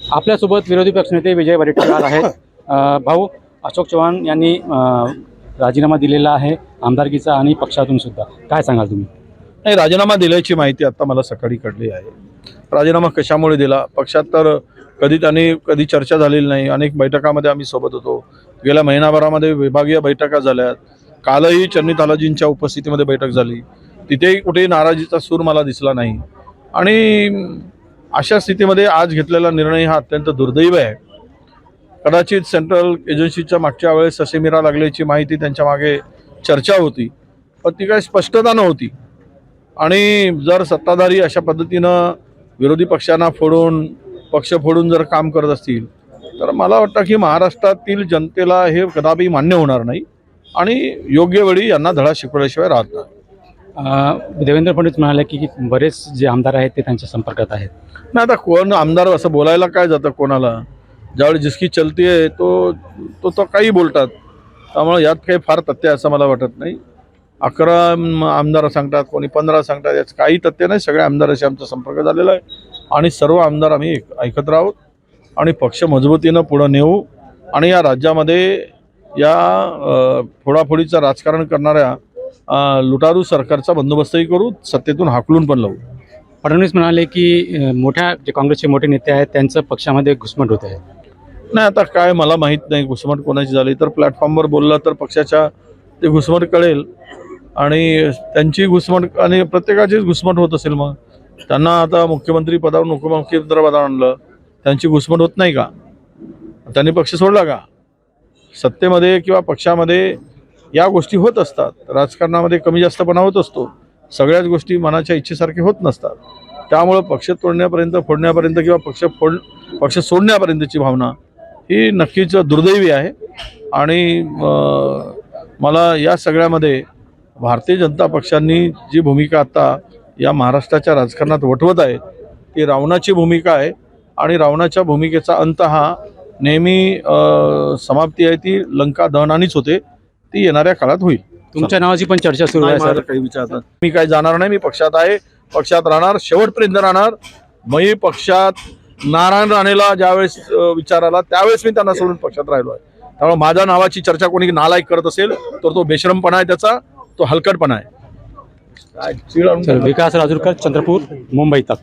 आपल्यासोबत विरोधी पक्षनेते विजय वडेट्टीवार आहेत. भाऊ अशोक चव्हाण यांनी राजीनामा दिलेला आहे आमदारकीचा आणि पक्षातून सुद्धा. काय सांगाल तुम्ही? नाही राजीनामा दिल्याची माहिती आता मला सकाळी कळली आहे. राजीनामा कशामुळे दिला? पक्षात तर कधी त्यांनी कधी चर्चा झालेली नाही. अनेक बैठकामध्ये आम्ही सोबत होतो. गेल्या महिनाभरामध्ये विभागीय बैठका झाल्यात. कालही चन्नी तालाजींच्या उपस्थितीमध्ये बैठक झाली. तिथेही कुठेही नाराजीचा सूर मला दिसला नाही. आणि अशा स्थितीमध्ये आज घेतलेला निर्णय हा अत्यंत दुर्दैव आहे. कदाचित सेंट्रल एजन्सीच्या मागच्या वेळेस ससेमिरा लागल्याची माहिती त्यांच्या मागे चर्चा होती पण ती काही स्पष्टता नव्हती. आणि जर सत्ताधारी अशा पद्धतीनं विरोधी पक्षांना फोडून पक्ष फोडून जर काम करत असतील तर मला वाटतं की महाराष्ट्रातील जनतेला हे कदापि मान्य होणार नाही आणि योग्य वेळी यांना धडा शिकवल्याशिवाय राहत नाही. देवेंद्र फडणवीस म्हणाले की की बरेच जे आमदार आहेत ते त्यांच्या संपर्कात आहेत. नाही आता कोण आमदार असं बोलायला काय जातं कोणाला? ज्यावेळी जिसकी चलती आहे तो तो तो काही बोलतात. त्यामुळे यात काही फार तथ्य आहे असं मला वाटत नाही. अकरा म- आमदार सांगतात कोणी पंधरा सांगतात याचं काही तथ्य नाही. सगळ्या आमदाराशी आमचा संपर्क झालेला आहे. आणि सर्व आमदार आम्ही एक- ऐकत राहू आणि पक्ष मजबूतीनं पुढं नेऊ आणि या राज्यामध्ये या अ, फोडाफोडीचं राजकारण करणाऱ्या लुटारू सरकारचा बंदोबस्तही करू सत्तेतून हाकलून पण लावू. फडणवीस म्हणाले की मोठ्या जे काँग्रेसचे मोठे नेते आहेत त्यांचं पक्षामध्ये घुसमट होत आहे. नाही आता काय मला माहीत नाही घुसमट कोणाची झाली. तर प्लॅटफॉर्मवर बोललं तर पक्षाच्या ते घुसमट कळेल. आणि त्यांची घुसमट आणि प्रत्येकाचीच घुसमट होत असेल मग. त्यांना आता मुख्यमंत्री पदावर उपमुख्यमंत्री पदावर आणलं. त्यांची घुसमट होत नाही का? त्यांनी पक्ष सोडला का? सत्तेमध्ये किंवा पक्षामध्ये या गोष्टी होत असतात. राजकारणामध्ये कमी जास्तपणा होत असतो. सगळ्याच गोष्टी मनाच्या इच्छेसारखे होत नसतात. त्यामुळं पक्ष तोडण्यापर्यंत फोडण्यापर्यंत किंवा पक्ष फोड पक्ष सोडण्यापर्यंतची भावना ही नक्कीच दुर्दैवी आहे. आणि मला या सगळ्यामध्ये भारतीय जनता पक्षांनी जी भूमिका आता या महाराष्ट्राच्या राजकारणात वठवत आहे ती रावणाची भूमिका आहे. आणि रावणाच्या भूमिकेचा अंत हा नेहमी समाप्ती आहे ती लंका दहनानीच होते. ती येणाऱ्या काळात होईल. तुमच्या नावाची पण चर्चा सुरू आहे सर. काही विचारतात मी काही जाणार नाही मी पक्षात आहे. पक्षात राहणार शेवटपर्यंत राहणार. मी पक्षात नारायण राणेला ज्यावेळेस अं, विचार आला त्यावेळेस मी त्यांना सोडून पक्षात राहिलो आहे. त्यामुळे माझ्या नावाची चर्चा कोणी नालायक करत असेल तर तो बेशरमपणा आहे त्याचा तो हलकटपणा आहे. विकास राजूरकर चंद्रपूर मुंबई तक.